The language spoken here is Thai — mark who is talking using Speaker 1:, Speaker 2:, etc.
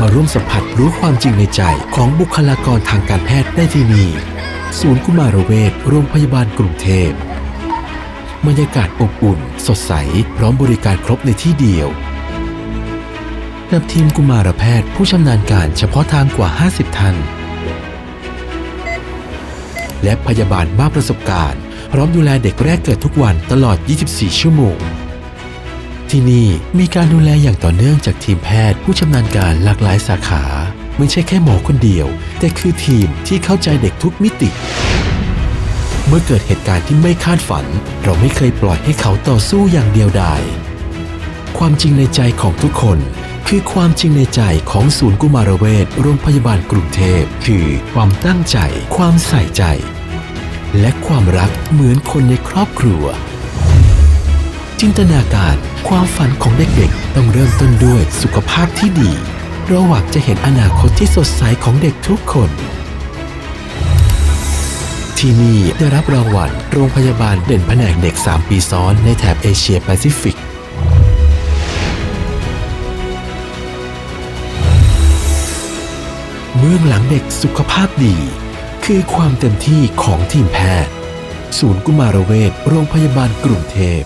Speaker 1: มาร่วมสัมผัสรู้ความจริงในใจของบุคลากรทางการแพทย์ได้ที่นี่ ศูนย์กุมารเวชโรงพยาบาลกรุงเทพบรรยากาศอบอุ่น สดใส พร้อมบริการครบในที่เดียวนำทีมกุมารแพทย์ผู้ชำนาญการเฉพาะทางกว่า 50 ท่าน และพยาบาลมากประสบการณ์ พร้อมดูแลเด็กแรกเกิดทุกวันตลอด 24 ชั่วโมง ที่นี่มีการดูแลอย่างต่อเนื่องจากทีมแพทย์ผู้ชำนาญการหลากหลายสาขา ไม่ใช่แค่หมอคนเดียว แต่คือทีมที่เข้าใจเด็กทุกมิติ เมื่อเกิดเหตุการณ์ที่ไม่คาดฝัน เราไม่เคยปล่อยให้เขาต่อสู้อย่างเดียวดายความจริงในใจของทุกคน คือความจริงในใจของศูนย์กุมารเวชโรงพยาบาลกรุงเทพ คือความตั้งใจ ความใส่ใจ และความรักเหมือนคนในครอบครัว จินตนาการความฝันของเด็กๆ ต้องเริ่มต้นด้วยสุขภาพที่ดี เราหวังจะเห็นอนาคตที่สดใสของเด็กทุกคน ที่นี่ได้รับรางวัลโรงพยาบาลเด่นแผนกเด็ก 3 ปีซ้อนในแถบเอเชียแปซิฟิกเบื้องหลังเด็กสุขภาพดี คือความเต็มที่ของทีมแพทย์ ศูนย์กุมารเวชโรงพยาบาลกรุงเทพ